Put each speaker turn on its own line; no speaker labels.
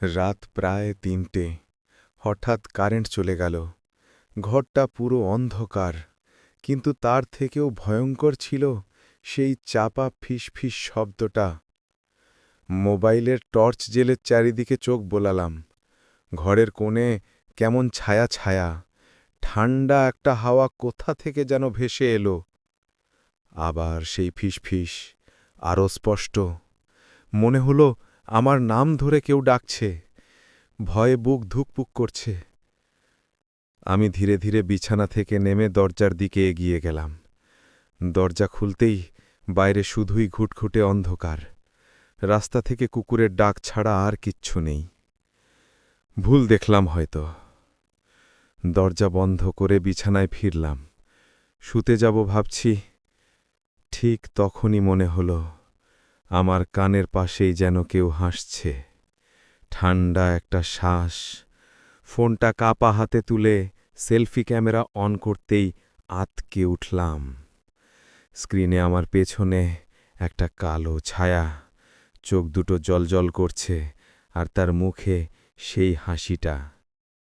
রাত প্রায় তিনটে। হঠাৎ কারেন্ট চলে গেল। ঘরটা পুরো অন্ধকার, কিন্তু তার থেকেও ভয়ঙ্কর ছিল সেই চাপা ফিসফিস শব্দটা। মোবাইলের টর্চ জেলে চারিদিকে চোখ বোলালাম। ঘরের কোণে কেমন ছায়া ছায়া, ঠান্ডা একটা হাওয়া কোথা থেকে যেন ভেসে এলো। আবার সেই ফিসফিস আরও স্পষ্ট। মনে হলো আমার নাম ধরে কেউ ডাকছে। ভয়ে বুক ধুকপুক করছে। আমি ধীরে ধীরে বিছানা থেকে নেমে দরজার দিকে এগিয়ে গেলাম। দরজা খুলতেই বাইরে শুধুই ঘুটঘুটে অন্ধকার। রাস্তা থেকে কুকুরের ডাক ছাড়া আর কিচ্ছু নেই। ভুল দেখলাম হয়তো। দরজা বন্ধ করে বিছানায় ফিরলাম। শুতে যাব ভাবছি, ঠিক তখনই মনে হলো। আমার কানের পাশেই যেন কেউ হাসছে। ঠান্ডা একটা শ্বাস। ফোনটা কাপা হাতে তুলে সেলফি ক্যামেরা অন করতেই আতকে উঠলাম। স্ক্রিনে আমার পেছনে একটা কালো ছায়া। চোখ দুটো জলজল করছে আর তার মুখে সেই হাসিটা।